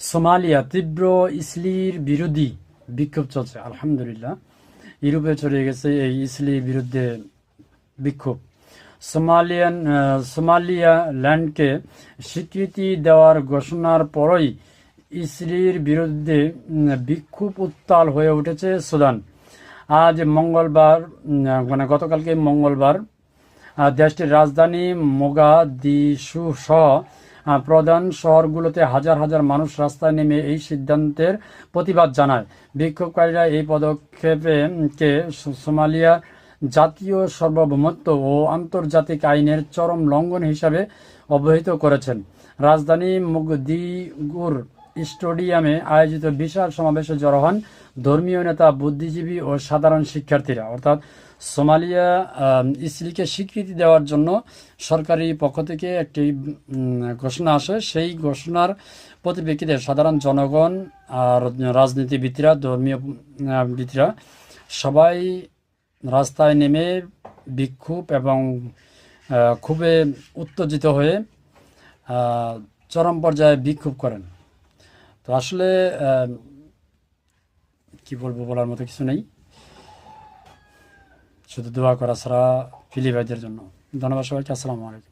Somalia তীব্র ইসলির বিরোধী বিক্ষোভ চলছে, আলহামদুলিল্লাহ। ইউরোপে গেছে এই ইসলির বিরুদ্ধে বিক্ষোভ। সোমালিয়ান সোমালিয়া ল্যান্ডকে স্বীকৃতি দেওয়ার ঘোষণার পরই ইসলির বিরুদ্ধে বিক্ষোভ উত্তাল হয়ে উঠেছে সুদান। আজ মঙ্গলবার মানে গতকালকে মঙ্গলবার দেশটির রাজধানী মোগাদিশু সহ প্রধান শহরগুলোতে হাজার হাজার মানুষ রাস্তায় নেমে এই সিদ্ধান্তের প্রতিবাদ জানায়। বিক্ষোভকারীরা এই পদক্ষেপকে সোমালিয়া জাতীয় সার্বভৌমত্ব ও আন্তর্জাতিক আইনের চরম লঙ্ঘন হিসাবে অবহিত করেছেন। রাজধানী মুগদিগুর স্টেডিয়ামে আয়োজিত বিশাল সমাবেশে জড়ো হন ধর্মীয় নেতা, বুদ্ধিজীবী ও সাধারণ শিক্ষার্থীরা। অর্থাৎ সোমালিয়া ইসলিকে স্বীকৃতি দেওয়ার জন্য সরকারি পক্ষ থেকে একটি ঘোষণা আসে। সেই ঘোষণার প্রতিপ্রেক্ষিতে সাধারণ জনগণ আর রাজনীতিবিদরা, ধর্মীয় বিদরা সবাই রাস্তায় নেমে বিক্ষোভ এবং খুবই উত্তেজিত হয়ে চরম পর্যায়ে বিক্ষোভ করেন। তো আসলে কি বলব বলার মতো কিছু নেই। শুধু দোয়া করা ছাড়া ফিলি ভাইদের জন্য। ধন্যবাদ সবাইকে, আসসালামু আলাইকুম।